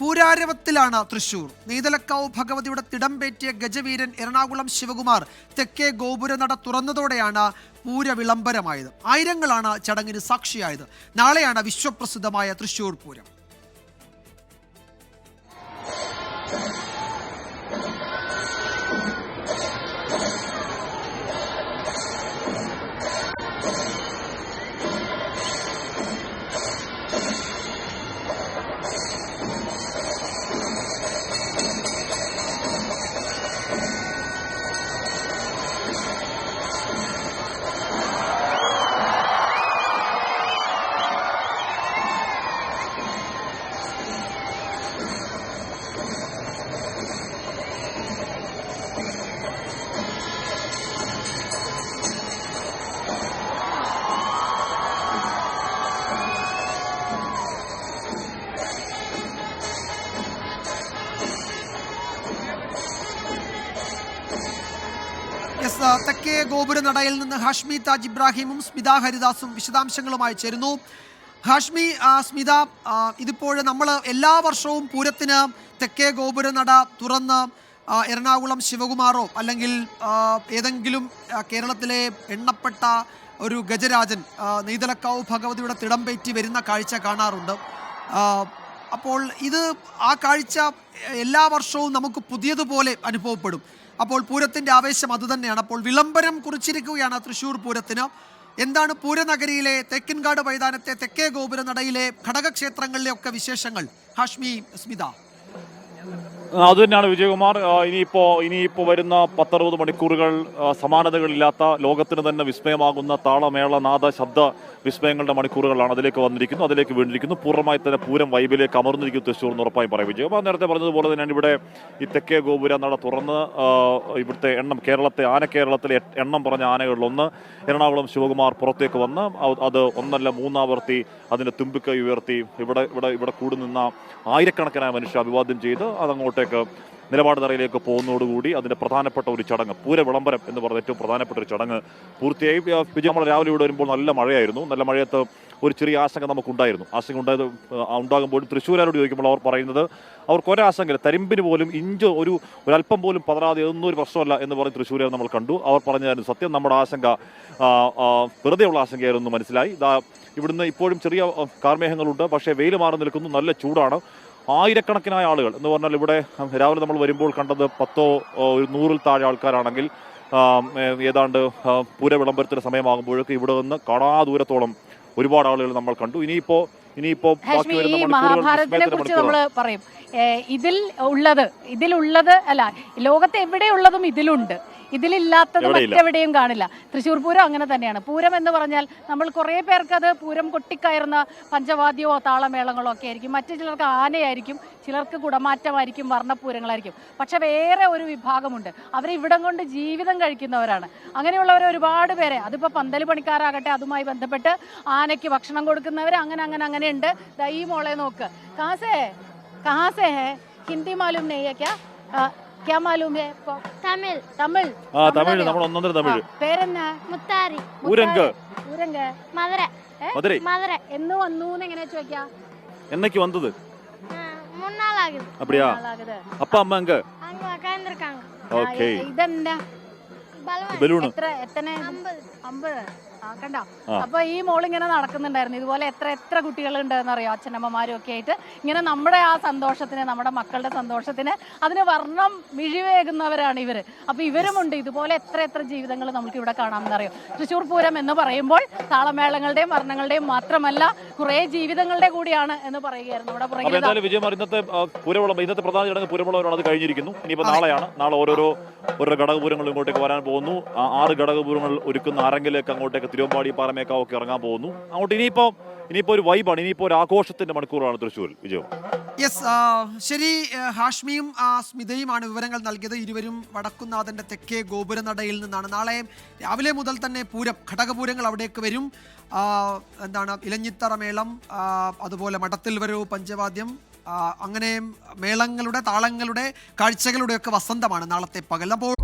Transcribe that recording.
പൂരാരവത്തിലാണ് തൃശൂർ. നെയ്തലക്കാവ് ഭഗവതിയുടെ തിടംപേറ്റിയ ഗജവീരൻ എറണാകുളം ശിവകുമാർ തെക്കേ ഗോപുര നട തുറന്നതോടെയാണ് പൂര വിളംബരമായത് ആയിരങ്ങളാണ് ചടങ്ങിന് സാക്ഷിയായത്. നാളെയാണ് വിശ്വപ്രസിദ്ധമായ തൃശൂർ പൂരം. എസ് ഗോപുര നടയിൽ നിന്ന് ഹാഷ്മി താജ് ഇബ്രാഹിമും സ്മിത ഹരിദാസും വിശദാംശങ്ങളുമായി ചേരുന്നു. ഹാഷ്മി സ്മിത ഇതിപ്പോൾ നമ്മൾ എല്ലാ വർഷവും പൂരത്തിന് തെക്കേ ഗോപുര നട തുറന്ന് എറണാകുളം ശിവകുമാറോ അല്ലെങ്കിൽ ഏതെങ്കിലും കേരളത്തിലെ എണ്ണപ്പെട്ട ഒരു ഗജരാജൻ നെയ്തലക്കാവ് ഭഗവതിയുടെ തിടംപേറ്റി വരുന്ന കാഴ്ച കാണാറുണ്ട്. അപ്പോൾ ഇത് ആ കാഴ്ച എല്ലാ വർഷവും നമുക്ക് പുതിയതുപോലെ അനുഭവപ്പെടും. അപ്പോൾ പൂരത്തിന്റെ ആവേശം അതുതന്നെയാണ് അപ്പോൾ വിളംബരം കുറിച്ചിരിക്കുകയാണ് തൃശ്ശൂർ പൂരത്തിന്. എന്താണ് പൂരനഗരിയിലെ തെക്കിൻകാട് മൈതാനത്തെ തെക്കേ ഗോപുര നടയിലെ ഒക്കെ വിശേഷങ്ങൾ? ഹാഷ്മി സ്മിത. അത് തന്നെയാണ് വിജയകുമാർ. ഇനിയിപ്പോൾ ഇനിയിപ്പോ ഇനിയിപ്പോ വരുന്ന പത്തറുപത് മണിക്കൂറുകൾ സമാനതകളില്ലാത്ത ലോകത്തിന് തന്നെ വിസ്മയമാകുന്ന താളമേള നാദ ശബ്ദ വിസ്മയങ്ങളുടെ മണിക്കൂറുകളാണ് അതിലേക്ക് വന്നിരിക്കുന്നു. അതിലേക്ക് വീണ്ടിരിക്കുന്നു പൂർണമായി തന്നെ പൂരം വൈബിലേക്ക് അമർന്നിരിക്കുന്നു തൃശ്ശൂർ എന്ന് ഉറപ്പായും പറയും വിജയകുമാർ. നേരത്തെ പറഞ്ഞതുപോലെ തന്നെയാണ് ഇവിടെ ഈ തെക്കേ ഗോപുര നട തുറന്ന് ഇവിടുത്തെ എണ്ണം കേരളത്തെ ആന കേരളത്തിലെ എണ്ണം പറഞ്ഞ ആനകളിലൊന്ന് എറണാകുളം ശിവകുമാർ പുറത്തേക്ക് വന്ന് അത് ഒന്നല്ല മൂന്നാവർത്തി അതിന്റെ തുമ്പിക്കൈ ഉയർത്തി ഇവിടെ ഇവിടെ ഇവിടെ കൂടി നിന്ന ആയിരക്കണക്കിനായ മനുഷ്യർ അഭിവാദ്യം ചെയ്ത് അതങ്ങോട്ടേക്ക് നിലപാട് തറയിലേക്ക് പോകുന്നതോടുകൂടി അതിന്റെ പ്രധാനപ്പെട്ട ഒരു ചടങ്ങ് പൂര വിളംബരം എന്ന് പറഞ്ഞ ഏറ്റവും പ്രധാനപ്പെട്ട ഒരു ചടങ്ങ് പൂർത്തിയായി. പിന്നെ നമ്മൾ രാവിലെ ഇവിടെ വരുമ്പോൾ നല്ല മഴയായിരുന്നു. നല്ല മഴയത്ത് ഒരു ചെറിയ ആശങ്ക നമുക്കുണ്ടായിരുന്നു. ആശങ്ക ഉണ്ടായത് ഉണ്ടാകുമ്പോൾ തൃശ്ശൂരാരോട് ചോദിക്കുമ്പോൾ അവർ പറയുന്നത് അവർക്ക് ഒരാശങ്കയില്ല. തരിമ്പിന് പോലും ഇഞ്ച് ഒരു ഒരല്പം പോലും പതറാതെ ഒന്നും ഒരു പ്രശ്നമല്ല എന്ന് പറഞ്ഞ് തൃശ്ശൂരെ നമ്മൾ കണ്ടു. അവർ പറഞ്ഞതായിരുന്നു സത്യം നമ്മുടെ ആശങ്ക വെറുതെയുള്ള ആശങ്കയായിരുന്നു മനസ്സിലായി. ഇതാ ഇവിടുന്ന് ഇപ്പോഴും ചെറിയ കാർമേഹങ്ങളുണ്ട് പക്ഷേ വെയിൽ മാറി നിൽക്കുന്നു. നല്ല ചൂടാണ്. ആയിരക്കണക്കിനായ ആളുകൾ എന്ന് പറഞ്ഞാൽ ഇവിടെ രാവിലെ നമ്മൾ വരുമ്പോൾ കണ്ടത് പത്തോ ഒരു നൂറിൽ താഴെ ആൾക്കാരാണെങ്കിൽ ഏതാണ്ട് പൂര വിളംബരത്തിന് സമയമാകുമ്പോഴേക്ക് ഇവിടെ നിന്ന് കാണാ ദൂരത്തോളം ഒരുപാട് ആളുകൾ നമ്മൾ കണ്ടു. ഇനിയിപ്പോ ഇനിയിപ്പോ ഈ മഹാഭാരതത്തിനെ കുറിച്ച് നമ്മൾ പറയും. ഇതിൽ ഉള്ളത് ഇതിലുള്ളത് അല്ല ലോകത്ത് എവിടെയുള്ളതും ഇതിലുണ്ട്. ഇതിലില്ലാത്തത്. മറ്റെവിടെയും കാണില്ല. തൃശ്ശൂർ പൂരം അങ്ങനെ തന്നെയാണ്. പൂരം എന്ന് പറഞ്ഞാൽ നമ്മൾ കുറേ പേർക്ക് അത് പൂരം കൊട്ടിക്കയറുന്ന പഞ്ചവാദ്യമോ താളമേളങ്ങളോ ഒക്കെ ആയിരിക്കും. മറ്റു ചിലർക്ക് ആനയായിരിക്കും ചിലർക്ക് കുടമാറ്റമായിരിക്കും വർണപൂരങ്ങളായിരിക്കും പക്ഷെ വേറെ ഒരു വിഭാഗമുണ്ട്. അവർ ഇവിടം കൊണ്ട് ജീവിതം കഴിക്കുന്നവരാണ്. അങ്ങനെയുള്ളവർ ഒരുപാട് പേരെ. അതിപ്പോൾ പന്തൽ പണിക്കാരാകട്ടെ അതുമായി ബന്ധപ്പെട്ട് ആനയ്ക്ക് ഭക്ഷണം കൊടുക്കുന്നവർ അങ്ങനെ അങ്ങനെ അങ്ങനെ ഉണ്ട്. ദാ മോളെ നോക്ക്. കാസേ കാസേ ഹിന്ദി മാലും നെയ്യ ക്യാ മാലൂം ഹേ ഇപ്പോ തമിഴ്. തമിഴ്. ആ തമിഴ്. നമ്മൾ ഒന്നൊന്നര തമിഴ്. പേരെന്നാ മുത്താരി. ഊരങ്ക്. ഊരങ്ക്. മധുര. മധുരൈ. മധുര. എന്ന് വന്നു എങ്ങനെ ചോദിക്കാ? എന്നைக்கு വന്നത്? മുന്നാളാകുത് அப்படியா அப்ப அம்மா எங்க அங்க உட்கார்ந்திருக்காங்க ஓகே இதென்ன பலூன் எத்தனை 50 50 കണ്ടോ. അപ്പൊ ഈ മോൾ ഇങ്ങനെ നടക്കുന്നുണ്ടായിരുന്നു. ഇതുപോലെ എത്ര എത്ര കുട്ടികൾ ഉണ്ടെന്ന് അറിയോ? അച്ഛനമ്മമാരും ഒക്കെ ആയിട്ട്. ഇങ്ങനെ നമ്മുടെ ആ സന്തോഷത്തിന് നമ്മുടെ മക്കളുടെ സന്തോഷത്തിന് അതിന് വർണം മിഴിവേകുന്നവരാണ് ഇവർ. അപ്പൊ ഇവരുമുണ്ട്. ഇതുപോലെ എത്ര എത്ര ജീവിതങ്ങൾ നമുക്ക് ഇവിടെ കാണാമെന്നറിയോ? തൃശ്ശൂർ പൂരം എന്ന് പറയുമ്പോൾ താളമേളങ്ങളുടെയും വർണങ്ങളുടെയും മാത്രമല്ല കുറെ ജീവിതങ്ങളുടെ കൂടിയാണ് എന്ന് പറയുകയായിരുന്നു. ഇവിടെ പുറകിൽ ഇന്നത്തെ ആ, പൂരവിളം ഇന്നത്തെ പ്രധാന ചടങ്ങ് പൂരവിളമാണ് അത് കഴിഞ്ഞിരിക്കുന്നു. നാളെയാണ്. നാളെ ഓരോരോ ഓരോ ഘടകപൂരങ്ങൾ ഇങ്ങോട്ടേക്ക് വരാൻ പോകുന്നു. ആറ് ഘടകപൂരങ്ങൾ ഒരുക്കുന്ന ആരെങ്കിലേക്ക് അങ്ങോട്ടേക്ക് തിരുവമ്പാടി പാറമേക്കാവ് ഒക്കെ ഇറങ്ങാൻ പോകുന്നു. അങ്ങോട്ട് ഇനിയിപ്പോ ഇനിയിപ്പോ ഒരു വൈബാണ് ഇനിയിപ്പോ ഒരു ആഘോഷത്തിന്റെ മണിക്കൂറാണ് തൃശ്ശൂർ. വിജയം. യെസ് ശരി ഹാഷ്മിയും സ്മിതയുമാണ് വിവരങ്ങൾ നൽകിയത്. ഇരുവരും വടക്കുന്നാഥന്റെ തെക്കേ ഗോപുരനടയിൽ നിന്നാണ്. നാളെ രാവിലെ മുതൽ തന്നെ പൂരം ഘടകപൂരങ്ങൾ അവിടേക്ക് വരും. എന്താണ് ഇലഞ്ഞിത്തറ മേളം അതുപോലെ മഠത്തിൽ വരവ് പഞ്ചവാദ്യം അങ്ങനെ മേളങ്ങളുടെ താളങ്ങളുടെ കാഴ്ചകളുടെയൊക്കെ വസന്തമാണ് നാളത്തെ പകൽ. അപ്പോൾ